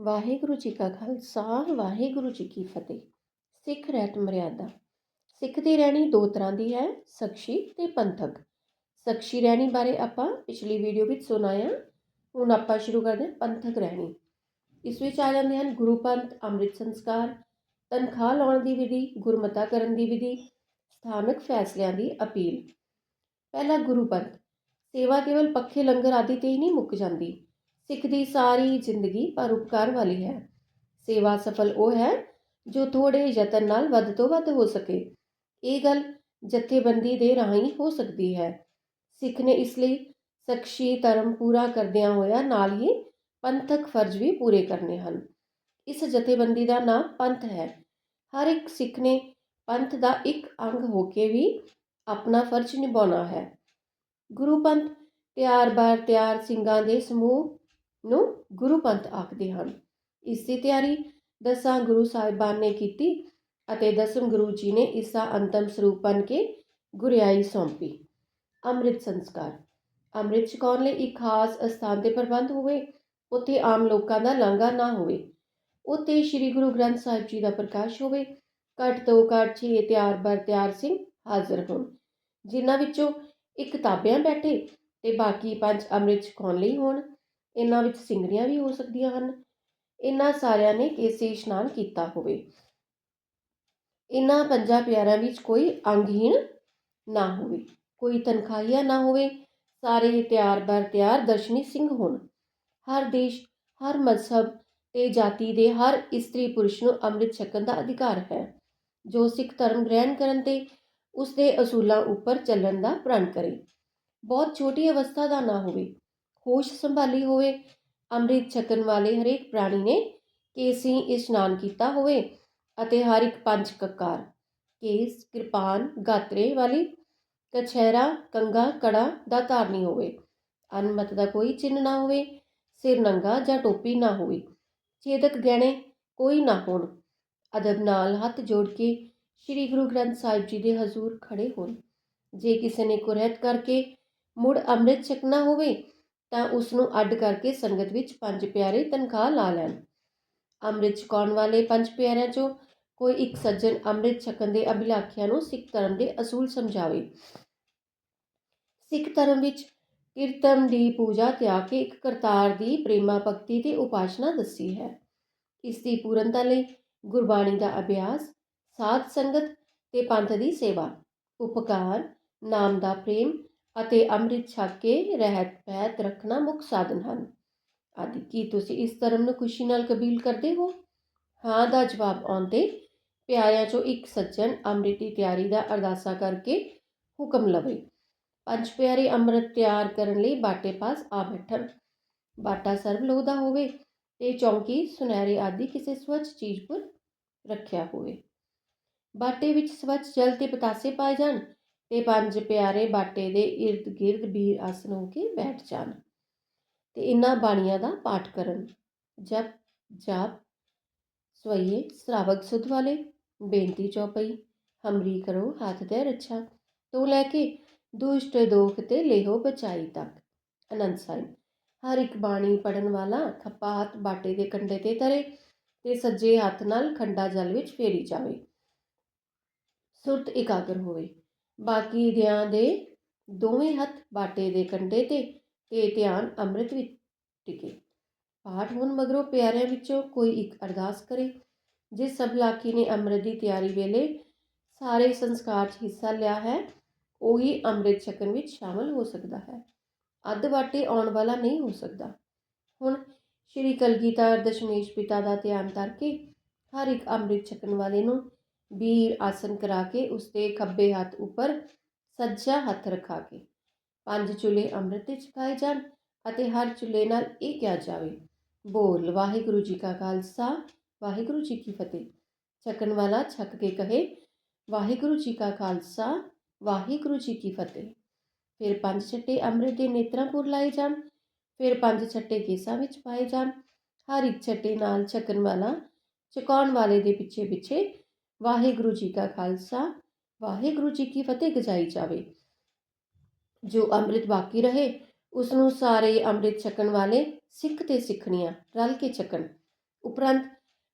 ਵਾਹਿਗੁਰੂ ਜੀ ਕਾ ਖਾਲਸਾ, ਵਾਹਿਗੁਰੂ ਜੀ ਕੀ ਫਤਿਹ। ਸਿੱਖ ਰਹਿਤ ਮਰਿਆਦਾ। ਸਿੱਖ ਦੀ ਰਹਿਣੀ ਦੋ ਤਰ੍ਹਾਂ ਦੀ ਹੈ, ਸਖਸ਼ੀ ਤੇ ਪੰਥਕ। ਸਖਸ਼ੀ ਰਹਿਣੀ ਬਾਰੇ ਆਪਾਂ ਪਿਛਲੀ ਵੀਡੀਓ ਵਿੱਚ ਸੁਣਾਇਆ। ਹੁਣ ਆਪਾਂ ਸ਼ੁਰੂ ਕਰਦੇ ਹਾਂ ਪੰਥਕ ਰਹਿਣੀ। ਇਸ ਵਿੱਚ ਆ ਜਾਂਦੇ ਹਨ ਗੁਰੂ ਪੰਥ, ਅੰਮ੍ਰਿਤ ਸੰਸਕਾਰ, ਤਨਖਾਹ ਲਾਉਣ ਦੀ ਵਿਧੀ, ਗੁਰਮਤਾ ਕਰਨ ਦੀ ਵਿਧੀ, ਸਥਾਨਕ ਫੈਸਲਿਆਂ ਦੀ ਅਪੀਲ। ਪਹਿਲਾ ਗੁਰੂ ਪੰਥ। ਸੇਵਾ ਕੇਵਲ ਪੱਖੇ ਲੰਗਰ ਆਦਿ ਤੇ ਹੀ ਨਹੀਂ ਮੁੱਕ ਜਾਂਦੀ। ਸਿੱਖ ਦੀ ਸਾਰੀ ਜ਼ਿੰਦਗੀ ਪਰਉਪਕਾਰ ਵਾਲੀ ਹੈ। ਸੇਵਾ ਸਫਲ ਉਹ ਹੈ ਜੋ ਥੋੜੇ ਯਤਨ ਨਾਲ ਵੱਧ ਤੋਂ ਵੱਧ ਹੋ ਸਕੇ। ਇਹ ਗੱਲ ਜਥੇਬੰਦੀ ਦੇ ਰਾਹੀਂ ਹੋ ਸਕਦੀ ਹੈ। ਸਿੱਖ ਨੇ ਇਸ ਲਈ ਸਖਸ਼ੀ ਧਰਮ ਪੂਰਾ ਕਰਦਿਆਂ ਹੋਇਆ ਨਾਲ ਹੀ ਪੰਥਕ ਫਰਜ਼ ਵੀ ਪੂਰੇ ਕਰਨੇ ਹਨ। ਇਸ ਜਥੇਬੰਦੀ ਦਾ ਨਾਮ ਪੰਥ ਹੈ। ਹਰ ਇੱਕ ਸਿੱਖ ਨੇ ਪੰਥ ਦਾ ਇੱਕ ਅੰਗ ਹੋ ਕੇ ਵੀ ਆਪਣਾ ਫਰਜ਼ ਨਿਭਾਉਣਾ ਹੈ। ਗੁਰੂ ਪੰਥ ਤਿਆਰ ਬਾਰ ਤਿਆਰ ਸਿੰਘਾਂ ਦੇ ਸਮੂਹ ਨੂੰ ਗੁਰੂ ਪੰਥ ਆਖਦੇ ਹਨ। ਇਸ ਦੀ ਤਿਆਰੀ ਦਸਾਂ ਗੁਰੂ ਸਾਹਿਬਾਨ ਨੇ ਕੀਤੀ ਅਤੇ ਦਸਮ ਗੁਰੂ ਜੀ ਨੇ ਇਸ ਦਾ ਅੰਤਮ ਸਰੂਪ ਬਣ ਕੇ ਗੁਰਿਆਈ ਸੌਂਪੀ। ਅੰਮ੍ਰਿਤ ਸੰਸਕਾਰ। ਅੰਮ੍ਰਿਤ ਛਕਾਉਣ ਲਈ ਇੱਕ ਖਾਸ ਅਸਥਾਨ ਤੇ ਪ੍ਰਬੰਧ ਹੋਵੇ, ਉੱਥੇ ਆਮ ਲੋਕਾਂ ਦਾ ਲਾਂਘਾ ਨਾ ਹੋਵੇ। ਉੱਥੇ ਸ੍ਰੀ ਗੁਰੂ ਗ੍ਰੰਥ ਸਾਹਿਬ ਜੀ ਦਾ ਪ੍ਰਕਾਸ਼ ਹੋਵੇ, ਘੱਟ ਤੋਂ ਘੱਟ ਛੇ ਤਿਆਰ ਬਰ ਤਿਆਰ ਸਿੰਘ ਹਾਜ਼ਰ ਹੋਣ, ਜਿਨ੍ਹਾਂ ਵਿੱਚੋਂ ਇੱਕ ਤਾਬਿਆਂ ਬੈਠੇ ਤੇ ਬਾਕੀ ਪੰਜ ਅੰਮ੍ਰਿਤ ਛਕਾਉਣ ਲਈ ਹੋਣ। ਇਹਨਾਂ ਵਿੱਚ ਸਿੰਗਰੀਆਂ ਵੀ ਹੋ ਸਕਦੀਆਂ ਹਨ। ਇਹਨਾਂ ਸਾਰਿਆਂ ਨੇ ਕੇਸੀ ਇਸ਼ਨਾਨ ਕੀਤਾ ਹੋਵੇ। ਇਹਨਾਂ ਪੰਜਾਂ ਪਿਆਰਿਆਂ ਵਿੱਚ ਕੋਈ ਅੰਗਹੀਣ ਨਾ ਹੋਵੇ, ਕੋਈ ਤਨਖਾਹੀਆ ਨਾ ਹੋਵੇ, ਸਾਰੇ ਤਿਆਰ ਬਰ ਤਿਆਰ ਦਰਸ਼ਨੀ ਸਿੰਘ ਹੋਣ। ਹਰ ਦੇਸ਼, ਹਰ ਮਜ਼ਹਬ ਤੇ ਜਾਤੀ ਦੇ ਹਰ ਇਸਤਰੀ ਪੁਰਸ਼ ਨੂੰ ਅੰਮ੍ਰਿਤ ਛਕਣ ਦਾ ਅਧਿਕਾਰ ਹੈ, ਜੋ ਸਿੱਖ ਧਰਮ ਗ੍ਰਹਿਣ ਕਰਨ ਤੇ ਉਸ ਦੇ ਅਸੂਲਾਂ ਉੱਪਰ ਚੱਲਣ ਦਾ ਪ੍ਰਣ ਕਰੇ। ਬਹੁਤ ਛੋਟੀ ਅਵਸਥਾ ਦਾ ਨਾ ਹੋਵੇ ਹੋਸ਼ ਸੰਭਾਲੀ ਹੋਵੇ, ਅੰਮ੍ਰਿਤ ਛਕਣ ਵਾਲੇ ਹਰੇਕ ਪ੍ਰਾਣੀ ਨੇ ਕੇਸੀ ਇਸ਼ਨਾਨ ਕੀਤਾ ਹੋਵੇ ਅਤੇ ਹਰ ਇੱਕ ਪੰਜ ਕਕਾਰ, ਕੇਸ, ਕਿਰਪਾਨ, ਗਾਤਰੇ ਵਾਲੀ ਕਛਹਿਰਾ ਕੰਗਾ ਕੜਾ ਦਾ ਧਾਰਨੀ ਹੋਵੇ। ਅਨਮਤ ਦਾ ਕੋਈ ਚਿੰਨ ਨਾ ਹੋਵੇ, ਸਿਰ ਨੰਗਾ ਜਾਂ ਟੋਪੀ ਨਾ ਹੋਵੇ। ਛੇਦਕ ਗਹਿਣੇ ਕੋਈ ਨਾ ਹੋਣ। ਅਦਬ ਨਾਲ ਹੱਥ ਜੋੜ ਕੇ ਸ੍ਰੀ ਗੁਰੂ ਗ੍ਰੰਥ ਸਾਹਿਬ ਜੀ ਦੇ ਹਜ਼ੂਰ ਖੜੇ ਹੋਣ। ਜੇ ਕਿਸੇ ਨੇ ਕੁਰਹਿਤ ਕਰਕੇ ਮੁੜ ਅੰਮ੍ਰਿਤ ਛਕਣਾ ਹੋਵੇ ਤਾਂ ਉਸ ਨੂੰ ਅੱਡ ਕਰਕੇ ਸੰਗਤ ਵਿੱਚ ਪੰਜ ਪਿਆਰੇ ਤਨਖਾਹ ਲਾ ਲੈਣ। ਅੰਮ੍ਰਿਤ ਛਕਾਉਣ ਵਾਲੇ ਪੰਜ ਪਿਆਰਿਆਂ ਚੋਂ ਕੋਈ ਇੱਕ ਸੱਜਣ ਅੰਮ੍ਰਿਤ ਛਕਣ ਦੇ ਅਭਿਲਾਖਿਆ ਨੂੰ ਸਿੱਖ ਧਰਮ ਦੇ ਅਸੂਲ ਸਮਝਾਵੇ। ਸਿੱਖ ਧਰਮ ਵਿੱਚ ਕੀਰਤਨ ਦੀ ਪੂਜਾ ਤਿਆਗ ਕੇ ਇੱਕ ਕਰਤਾਰ ਦੀ ਪ੍ਰੇਮਾ ਭਗਤੀ ਤੇ ਉਪਾਸਨਾ ਦੱਸੀ ਹੈ। ਇਸ ਦੀ ਪੂਰਨਤਾ ਲਈ ਗੁਰਬਾਣੀ ਦਾ ਅਭਿਆਸ, ਸਾਧ ਸੰਗਤ ਤੇ ਪੰਥ ਦੀ ਸੇਵਾ, ਉਪਕਾਰ, ਨਾਮ ਦਾ ਪ੍ਰੇਮ ਅਤੇ ਅੰਮ੍ਰਿਤ ਛਕ ਕੇ ਰਹਿਤ ਪਹਿਤ ਰੱਖਣਾ ਮੁੱਖ ਸਾਧਨ ਹਨ। ਆਦਿ, ਕੀ ਤੁਸੀਂ ਇਸ ਧਰਮ ਨੂੰ ਖੁਸ਼ੀ ਨਾਲ ਕਬੀਲ ਕਰਦੇ ਹੋ? ਹਾਂ ਦਾ ਜਵਾਬ ਆਉਂਦੇ, ਪਿਆਰਿਆਂ ਚੋਂ ਇੱਕ ਸੱਜਣ ਅੰਮ੍ਰਿਤ ਦੀ ਤਿਆਰੀ ਦਾ ਅਰਦਾਸਾ ਕਰਕੇ ਹੁਕਮ ਲਵੇ। ਪੰਜ ਪਿਆਰੇ ਅੰਮ੍ਰਿਤ ਤਿਆਰ ਕਰਨ ਲਈ ਬਾਟੇ ਪਾਸ ਆ ਬੈਠਣ। ਬਾਟਾ ਸਰਬ ਲੋਹ ਦਾ ਹੋਵੇ ਤੇ ਚੌਂਕੀ, ਸੁਨਹਿਰੇ ਆਦਿ ਕਿਸੇ ਸਵੱਛ ਚੀਜ਼ ਪਰ ਰੱਖਿਆ ਹੋਵੇ। ਬਾਟੇ ਵਿੱਚ ਸਵੱਛ ਜਲ ਤੇ ਪਤਾਸੇ ਪਾਏ ਜਾਣ। ਤੇ ਪੰਜ ਪਿਆਰੇ ਬਾਟੇ ਦੇ ਇਰਦ ਗਿਰਦ ਵੀਰ ਆਸਨ ਹੋ ਕੇ ਬੈਠ ਜਾਣ ਤੇ ਇਹਨਾਂ ਬਾਣੀਆਂ ਦਾ ਪਾਠ ਕਰਨ। ਜਪ, ਜਾਪ, ਸਵਈਏ ਸ਼ਰਾਵਕ ਸੁਧ ਵਾਲੇ, ਬੇਨਤੀ ਚੌਪਈ, ਹਮਰੀ ਕਰੋ ਹੱਥ ਦੇ ਰੱਛਾ, ਤੋਂ ਲੈ ਕੇ ਦੁਸ਼ਟ ਦੋਖ ਤੇ ਲੇਹੋ ਬਚਾਈ ਤੱਕ। ਅਨੰਦ ਸਾਹਿਬ, ਹਰ ਇੱਕ ਬਾਣੀ ਪੜਨ ਵਾਲਾ ਖੱਪਾ ਹੱਥ ਬਾਟੇ ਦੇ ਕੰਡੇ ਤੇ ਧਰੇ ਤੇ ਸੱਜੇ ਹੱਥ ਨਾਲ ਖੰਡਾ ਜਲ ਵਿੱਚ ਫੇਰੀ ਜਾਵੇ। ਸੁਰਤ ਇਕਾਗਰ ਹੋਵੇ। ਬਾਕੀ ਦਿਆਂ ਦੇ ਦੋਵੇਂ ਹੱਥ ਬਾਟੇ ਦੇ ਕੰਡੇ ਤੇ ਤੇ ਧਿਆਨ ਅੰਮ੍ਰਿਤ ਵਿੱਚ ਟਿਕੇ। ਪਾਠ ਹੋਣ ਮਗਰੋਂ ਪਿਆਰਿਆਂ ਵਿੱਚੋਂ ਕੋਈ ਇੱਕ ਅਰਦਾਸ ਕਰੇ, ਜਿਸ ਸਭ ਲਾਕੀ ਨੇ ਅੰਮ੍ਰਿਤ ਦੀ ਤਿਆਰੀ ਵੇਲੇ ਸਾਰੇ ਸੰਸਕਾਰ 'ਚ ਹਿੱਸਾ ਲਿਆ ਹੈ, ਉਹੀ ਅੰਮ੍ਰਿਤ ਛਕਣ ਵਿੱਚ ਸ਼ਾਮਲ ਹੋ ਸਕਦਾ ਹੈ। ਅੱਧ ਬਾਟੇ ਆਉਣ ਵਾਲਾ ਨਹੀਂ ਹੋ ਸਕਦਾ। ਹੁਣ ਸ਼੍ਰੀ ਕਲਗੀਧਰ ਦਸ਼ਮੇਸ਼ ਪਿਤਾ ਦਾ ਧਿਆਨ ਕਰਕੇ ਹਰ ਇੱਕ ਅੰਮ੍ਰਿਤ ਛਕਣ ਵਾਲੇ ਨੂੰ ਵੀਰ ਆਸਨ ਕਰਾ ਕੇ ਉਸਦੇ ਖੱਬੇ ਹੱਥ ਉੱਪਰ ਸੱਜਾ ਹੱਥ ਰੱਖਾ ਕੇ ਪੰਜ ਚੁੱਲੇ ਅੰਮ੍ਰਿਤ ਦੇ ਛਕਾਏ ਜਾਣ ਅਤੇ ਹਰ ਚੁੱਲੇ ਨਾਲ ਇਹ ਕਿਹਾ ਜਾਵੇ, ਬੋਲ, ਵਾਹਿਗੁਰੂ ਜੀ ਕਾ ਖਾਲਸਾ, ਵਾਹਿਗੁਰੂ ਜੀ ਕੀ ਫਤਿਹ। ਛਕਣ ਵਾਲਾ ਛਕ ਕੇ ਕਹੇ, ਵਾਹਿਗੁਰੂ ਜੀ ਕਾ ਖਾਲਸਾ, ਵਾਹਿਗੁਰੂ ਜੀ ਕੀ ਫਤਿਹ। ਫਿਰ ਪੰਜ ਛੱਟੇ ਅੰਮ੍ਰਿਤ ਦੇ ਨੇਤਰਾਂ ਪੁਰ ਲਾਏ ਜਾਣ, ਫਿਰ ਪੰਜ ਛੱਟੇ ਕੇਸਾਂ ਵਿੱਚ ਪਾਏ ਜਾਣ। ਹਰ ਇੱਕ ਛੱਟੇ ਨਾਲ ਛਕਣ ਵਾਲਾ ਛਕਾਉਣ ਵਾਲੇ ਦੇ ਪਿੱਛੇ ਪਿੱਛੇ ਵਾਹਿਗੁਰੂ ਜੀ ਕਾ ਖਾਲਸਾ, ਵਾਹਿਗੁਰੂ ਜੀ ਕੀ ਫਤਿਹ ਗਜਾਈ ਜਾਵੇ। ਜੋ ਅੰਮ੍ਰਿਤ ਬਾਕੀ ਰਹੇ ਉਸ ਨੂੰ ਸਾਰੇ ਅੰਮ੍ਰਿਤ ਛਕਣ ਵਾਲੇ ਸਿੱਖ ਤੇ ਸਿੱਖਣੀਆਂ ਰਲ ਕੇ ਛਕਣ। ਉਪਰੰਤ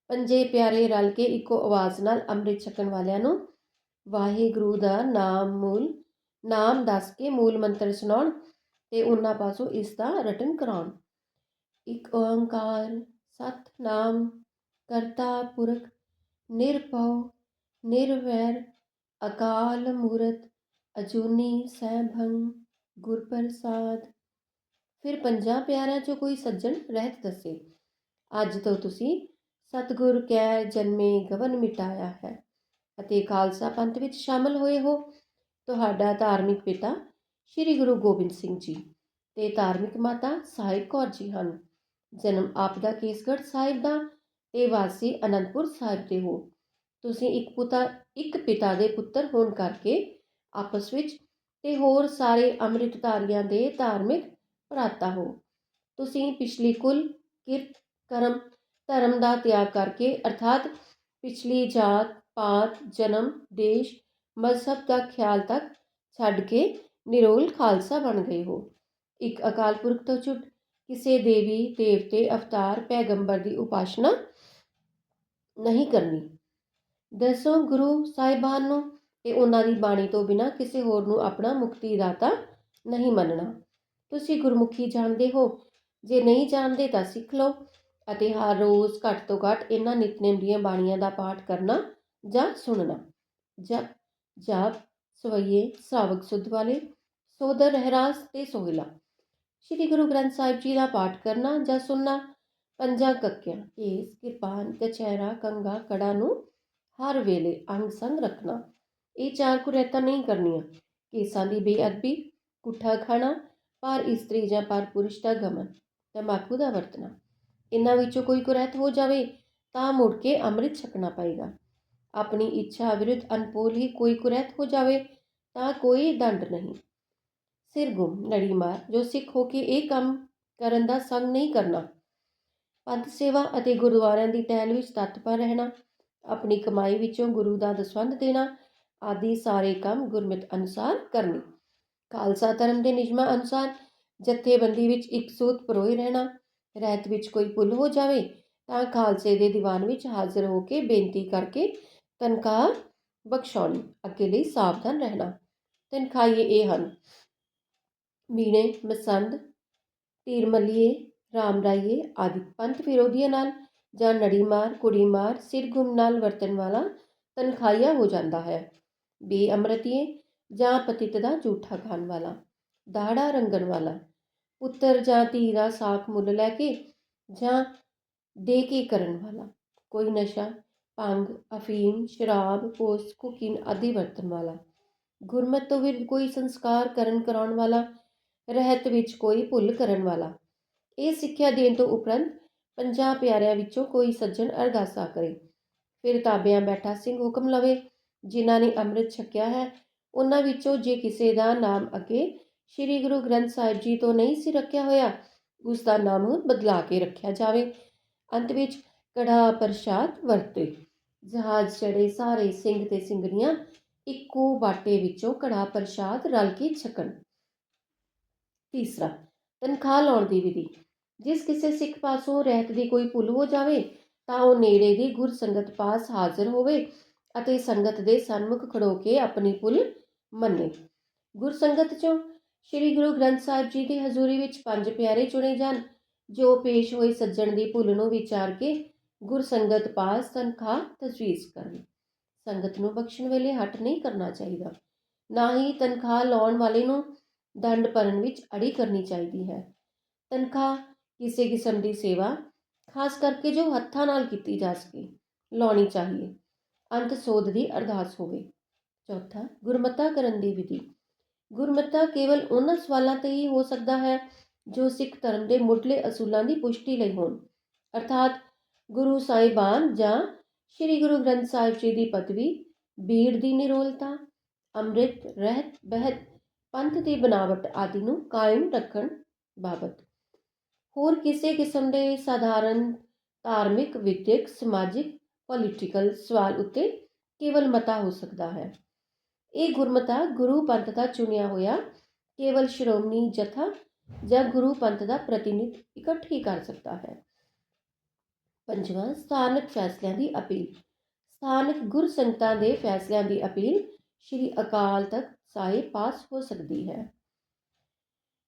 ਪੰਜੇ ਪਿਆਰੇ ਰਲ ਕੇ ਇੱਕੋ ਆਵਾਜ਼ ਨਾਲ ਅੰਮ੍ਰਿਤ ਛਕਣ ਵਾਲਿਆਂ ਨੂੰ ਵਾਹਿਗੁਰੂ ਦਾ ਨਾਮ ਮੂਲ, ਨਾਮ ਦੱਸ ਕੇ ਮੂਲ ਮੰਤਰ ਸੁਣਾਉਣ ਤੇ ਉਹਨਾਂ ਪਾਸੋਂ ਇਸ ਦਾ ਰਟਨ ਕਰਾਉਣ। ਇੱਕ ਓੰਕਾਰ, ਸਤਨਾਮ, ਕਰਤਾ ਪੁਰਖ, ਨਿਰਭਉ ਨਿਰਵੈਰ ਅਕਾਲ ਮੂਰਤ ਅਜੂਨੀ ਸੈਭੰ ਗੁਰ ਪ੍ਰਸਾਦ ਫਿਰ ਪੰਜਾਂ ਪਿਆਰਿਆਂ ਚੋਂ ਕੋਈ ਸੱਜਣ ਰਹਿਤ ਦੱਸੇ, ਅੱਜ ਤੋਂ ਤੁਸੀਂ ਸਤਿਗੁਰ ਕੈ ਜਨਮੇ ਗਵਨ ਮਿਟਾਇਆ ਹੈ ਅਤੇ ਖਾਲਸਾ ਪੰਥ ਵਿੱਚ ਸ਼ਾਮਲ ਹੋਏ ਹੋ। ਤੁਹਾਡਾ ਧਾਰਮਿਕ ਪਿਤਾ ਸ੍ਰੀ ਗੁਰੂ ਗੋਬਿੰਦ ਸਿੰਘ ਜੀ ਤੇ ਧਾਰਮਿਕ ਮਾਤਾ ਸਾਹਿਬ ਕੌਰ ਜੀ ਹਨ। ਜਨਮ ਆਪ ਦਾ ਕੇਸਗੜ੍ਹ ਸਾਹਿਬ ਦਾ ਤੇ ਵਾਸੀ ਅਨੰਦਪੁਰ ਸਾਹਿਬ ਦੇ ਹੋ। ਤੁਸੀਂ ਇੱਕ ਪੁੱਤਾ, ਇੱਕ ਪਿਤਾ ਦੇ ਪੁੱਤਰ ਹੋਣ ਕਰਕੇ ਆਪਸ ਵਿੱਚ ਤੇ ਹੋਰ ਸਾਰੇ ਅੰਮ੍ਰਿਤਧਾਰੀਆਂ ਦੇ ਧਾਰਮਿਕ ਭਰਾਤਾ ਹੋ। ਤੁਸੀਂ ਪਿਛਲੀ ਕੁਲ ਕਿਰਤ ਕਰਮ, ਧਰਮ ਦਾ ਤਿਆਗ ਕਰਕੇ ਅਰਥਾਤ ਪਿਛਲੀ ਜਾਤ, ਪਾਤ, ਜਨਮ, ਦੇਸ਼ ਮਜ਼ਹਬ ਦਾ ਖਿਆਲ ਤੱਕ ਛੱਡ ਕੇ ਨਿਰੋਲ ਖਾਲਸਾ ਬਣ ਗਏ ਹੋ। ਇੱਕ ਅਕਾਲ ਪੁਰਖ ਤੋਂ ਛੁੱਟ ਕਿਸੇ ਦੇਵੀ, ਦੇਵਤੇ, ਅਵਤਾਰ, ਪੈਗੰਬਰ ਦੀ ਉਪਾਸ਼ਨਾ ਨਹੀਂ ਕਰਨੀ। ਦੱਸੋ ਗੁਰੂ ਸਾਹਿਬਾਨ ਨੂੰ ਤੇ ਉਹਨਾਂ ਦੀ ਬਾਣੀ ਤੋਂ ਬਿਨਾ ਕਿਸੇ ਹੋਰ ਨੂੰ ਆਪਣਾ ਮੁਕਤੀ ਦਾਤਾ ਨਹੀਂ ਮੰਨਣਾ। ਤੁਸੀਂ ਗੁਰਮੁਖੀ ਜਾਣਦੇ ਹੋ, ਜੇ ਨਹੀਂ ਜਾਣਦੇ ਤਾਂ ਸਿੱਖ ਲਓ ਅਤੇ ਹਰ ਰੋਜ਼ ਘੱਟ ਤੋਂ ਘੱਟ ਇਹਨਾਂ ਨਿਤਨੇਮ ਦੀਆਂ ਬਾਣੀਆਂ ਦਾ ਪਾਠ ਕਰਨਾ ਜਾਂ ਸੁਣਨਾ। ਜਪ ਜਾਪ, ਸਵਈਏ, ਸਾਵਕ ਸੁਧ ਵਾਲੇ, ਸੋਦਰ, ਰਹਿਰਾਸ ਤੇ ਸੋਹਿਲਾ। ਸ੍ਰੀ ਗੁਰੂ ਗ੍ਰੰਥ ਸਾਹਿਬ ਜੀ ਦਾ ਪਾਠ ਕਰਨਾ ਜਾਂ ਸੁਣਨਾ, ਪੰਜਾਂ ਕੱਕਿਆਂ, ਕੇਸ, ਕਿਰਪਾਨ, ਕਚਹਿਰਾ ਕੰਗਾ ਕੜਾ ਨੂੰ ਹਰ ਵੇਲੇ ਅੰਗ ਸੰਗ ਰੱਖਣਾ। ਇਹ ਚਾਰ ਕੁਰੈਤਾਂ ਨਹੀਂ ਕਰਨੀਆਂ। ਕੇਸਾਂ ਦੀ ਬੇਅਦਬੀ ਕੁੱਠਾ ਖਾਣਾ ਪਰ ਇਸਤਰੀ ਜਾਂ ਪਰ ਪੁਰਸ਼ ਦਾ ਗਮਨ, ਤੰਬਾਕੂ ਦਾ ਵਰਤਣਾ। ਇਹਨਾਂ ਵਿੱਚੋਂ ਕੋਈ ਕੁਰੈਤ ਹੋ ਜਾਵੇ ਤਾਂ ਮੁੜ ਕੇ ਅੰਮ੍ਰਿਤ ਛਕਣਾ ਪਏਗਾ। ਆਪਣੀ ਇੱਛਾ ਵਿਰੁੱਧ ਅਨਪੋਲ ਹੀ ਕੋਈ ਕੁਰੈਤ ਹੋ ਜਾਵੇ ਤਾਂ ਕੋਈ ਦੰਡ ਨਹੀਂ। ਸਿਰ ਗੁੰਮ, ਨੜੀ ਮਾਰ, ਜੋ ਸਿੱਖ ਹੋ ਕੇ ਇਹ ਕੰਮ ਕਰਨ ਦਾ ਸੰਗ ਨਹੀਂ ਕਰਨਾ। ਪੰਥ ਸੇਵਾ ਅਤੇ ਗੁਰਦੁਆਰਿਆਂ ਦੀ ਟਹਿਲ ਵਿੱਚ ਤਤਪਰ ਰਹਿਣਾ ਆਪਣੀ ਕਮਾਈ ਵਿੱਚੋਂ ਗੁਰੂ ਦਾ ਦਸਵੰਧ ਦੇਣਾ ਆਦਿ ਸਾਰੇ ਕੰਮ ਗੁਰਮਤਿ ਅਨੁਸਾਰ ਕਰਨੇ। ਖਾਲਸਾ ਧਰਮ ਦੇ ਨਿਯਮਾਂ ਅਨੁਸਾਰ ਜਥੇਬੰਦੀ ਵਿੱਚ ਇੱਕ ਸੂਤ ਪਰੋਏ ਰਹਿਣਾ, ਰਹਿਤ ਵਿੱਚ ਕੋਈ ਭੁੱਲ ਹੋ ਜਾਵੇ, ਤਾਂ ਖਾਲਸੇ ਦੇ ਦੀਵਾਨ ਵਿੱਚ ਹਾਜ਼ਰ ਹੋ ਕੇ ਬੇਨਤੀ ਕਰਕੇ ਤਨਖਾਹ ਬਖਸ਼ਾਉਣੀ, ਅੱਗੇ ਲਈ ਸਾਵਧਾਨ ਰਹਿਣਾ। ਤਨਖਾਹੀਏ ਇਹ ਹਨ, ਮੀਣੇ, ਮਸੰਦ, ਤੀਰਮਲੀਏ ਰਾਮ ਰਾਈਏ ਆਦਿ ਪੰਥ ਵਿਰੋਧੀਆਂ ਨਾਲ ਜਾਂ ਨੜੀਮਾਰ ਕੁੜੀ ਮਾਰ, ਸਿਰ ਗੁੰਮ ਨਾਲ ਵਰਤਣ ਵਾਲਾ ਤਨਖਾਹੀਆ ਹੋ ਜਾਂਦਾ ਹੈ। ਬੇਅਮਰਤੀਏ ਜਾਂ ਪਤਿਤ ਦਾ ਝੂਠਾ ਖਾਣ ਵਾਲਾ, ਦਾੜਾ ਰੰਗਣ ਵਾਲਾ, ਪੁੱਤਰ ਜਾਂ ਧੀ ਦਾ ਸਾਖ ਮੁੱਲ ਲੈ ਕੇ ਜਾਂ ਦੇ ਕੇ ਕਰਨ ਵਾਲਾ, ਕੋਈ ਨਸ਼ਾ, ਭੰਗ, ਅਫੀਮ, ਸ਼ਰਾਬ, ਪੋਸਟ, ਕੁਕਿਨ ਆਦਿ ਵਰਤਣ ਵਾਲਾ, ਗੁਰਮਤ ਤੋਂ ਵਿਰੁੱਧ ਕੋਈ ਸੰਸਕਾਰ ਕਰਨ ਕਰਾਉਣ ਵਾਲਾ, ਰਹਿਤ ਵਿੱਚ ਕੋਈ ਭੁੱਲ ਕਰਨ ਵਾਲਾ। ਇਹ ਸਿੱਖਿਆ ਦੇਣ ਤੋਂ ਉਪਰੰਤ ਪੰਜਾਂ ਪਿਆਰਿਆਂ ਵਿੱਚੋਂ ਕੋਈ ਸੱਜਣ ਅਰਦਾਸਾ ਕਰੇ। ਫਿਰ ਤਾਬਿਆਂ ਬੈਠਾ ਸਿੰਘ ਹੁਕਮ ਲਵੇ, ਜਿਨ੍ਹਾਂ ਨੇ ਅੰਮ੍ਰਿਤ ਛਕਿਆ ਹੈ, ਉਹਨਾਂ ਵਿੱਚੋਂ ਜੇ ਕਿਸੇ ਦਾ ਨਾਮ ਅੱਗੇ ਸ੍ਰੀ ਗੁਰੂ ਗ੍ਰੰਥ ਸਾਹਿਬ ਜੀ ਤੋਂ ਨਹੀਂ ਸੀ ਰੱਖਿਆ ਹੋਇਆ, ਉਸ ਦਾ ਨਾਮ ਬਦਲਾ ਕੇ ਰੱਖਿਆ ਜਾਵੇ। ਅੰਤ ਵਿੱਚ ਕੜਾ ਪ੍ਰਸ਼ਾਦ ਵਰਤੇ। ਜਹਾਜ਼ ਚੜੇ ਸਾਰੇ ਸਿੰਘ ਤੇ ਸਿੰਘਣੀਆਂ ਇੱਕੋ ਬਾਟੇ ਵਿੱਚੋਂ ਕੜਾ ਪ੍ਰਸ਼ਾਦ ਰਲ ਕੇ ਛਕਣ। ਤੀਸਰਾ, ਤਨਖਾਹ ਲਾਉਣ ਦੀ ਵਿਧੀ। ਜਿਸ ਕਿਸੇ ਸਿੱਖ ਪਾਸੋਂ ਰਹਿਤ ਦੀ ਕੋਈ ਭੁੱਲ ਹੋ ਜਾਵੇ, ਤਾਂ ਉਹ ਨੇੜੇ ਦੀ ਗੁਰ ਸੰਗਤ ਪਾਸ ਹਾਜ਼ਰ ਹੋਵੇ ਅਤੇ ਸੰਗਤ ਦੇ ਸਨਮੁਖ ਖੜੋ ਕੇ ਆਪਣੀ ਭੁੱਲ ਮੰਨੇ। ਗੁਰ ਸੰਗਤ ਚੋਂ ਸ੍ਰੀ ਗੁਰੂ ਗ੍ਰੰਥ ਸਾਹਿਬ ਜੀ ਦੀ ਹਜ਼ੂਰੀ ਵਿੱਚ ਪੰਜ ਪਿਆਰੇ ਚੁਣੇ ਜਾਣ, ਜੋ ਪੇਸ਼ ਹੋਈ ਸੱਜਣ ਦੀ ਭੁੱਲ ਨੂੰ ਵਿਚਾਰ ਕੇ ਗੁਰ ਸੰਗਤ ਪਾਸ ਤਨਖਾਹ ਤਜਵੀਜ਼ ਕਰਨ। ਸੰਗਤ ਨੂੰ ਬਖਸ਼ਣ ਵੇਲੇ ਹਟ ਨਹੀਂ ਕਰਨਾ ਚਾਹੀਦਾ। ਨਾ ਹੀ ਤਨਖਾਹ ਲਾਉਣ ਵਾਲੇ ਨੂੰ ਦੰਡ ਭਰਨ ਵਿੱਚ ਅੜੀ ਕਰਨੀ ਚਾਹੀਦੀ ਹੈ। ਤਨਖਾਹ ਕਿਸੇ ਕਿਸਮ ਦੀ ਸੇਵਾ, ਖਾਸ ਕਰਕੇ ਜੋ ਹੱਥਾਂ ਨਾਲ ਕੀਤੀ ਜਾ ਸਕੇ, ਲਾਉਣੀ ਚਾਹੀਏ। ਅੰਤ ਸੋਧ ਦੀ ਅਰਦਾਸ ਹੋਵੇ। ਚੌਥਾ, ਗੁਰਮਤਾ ਕਰਨ ਦੀ ਵਿਧੀ। ਗੁਰਮਤਾ ਕੇਵਲ ਉਹਨਾਂ ਸਵਾਲਾਂ ਤੇ ਹੀ ਹੋ ਸਕਦਾ ਹੈ, ਜੋ ਸਿੱਖ ਧਰਮ ਦੇ ਮੁੱਢਲੇ ਅਸੂਲਾਂ ਦੀ ਪੁਸ਼ਟੀ ਲਈ ਹੋਣ। ਅਰਥਾਤ, ਗੁਰੂ ਸਾਹਿਬਾਨ ਜਾਂ ਸ੍ਰੀ ਗੁਰੂ ਗ੍ਰੰਥ ਸਾਹਿਬ ਜੀ ਦੀ ਪਦਵੀ, ਬੀੜ ਦੀ ਨਿਰੋਲਤਾ, ਅੰਮ੍ਰਿਤ, ਰਹਿਤ, ਬਹਿਤ, ਪੰਥ ਦੀ ਬਨਾਵਟ ਆਦਿ ਨੂੰ ਕਾਇਮ ਰੱਖਣ ਬਾਬਤ। ਹੋਰ ਕਿਸੇ ਕਿਸਮ ਦੇ ਸਾਧਾਰਨ, ਧਾਰਮਿਕ, ਵਿਦਿਅਕ, ਸਮਾਜਿਕ ਪੋਲੀਟੀਕਲ ਸਵਾਲ ਉੱਤੇ ਕੇਵਲ ਮਤਾ ਹੋ ਸਕਦਾ ਹੈ। ਇਹ ਗੁਰਮਤਾ ਗੁਰੂ ਪੰਥ ਦਾ ਚੁਣਿਆ ਹੋਇਆ ਕੇਵਲ ਸ਼੍ਰੋਮਣੀ ਜਥਾ ਜਾਂ ਗੁਰੂ ਪੰਥ ਦਾ ਪ੍ਰਤੀਨਿਧ ਇਕੱਠ ਹੀ ਕਰ ਸਕਦਾ ਹੈ। ਪੰਜਵਾਂ, ਸਥਾਨਕ ਫੈਸਲਿਆਂ ਦੀ ਅਪੀਲ। ਸਥਾਨਕ ਗੁਰ ਸੰਗਤਾਂ ਦੇ ਫੈਸਲਿਆਂ ਦੀ ਅਪੀਲ ਸ਼੍ਰੀ ਅਕਾਲ ਤਖਤ ਸਾਹਿਬ ਪਾਸ ਹੋ ਸਕਦੀ ਹੈ।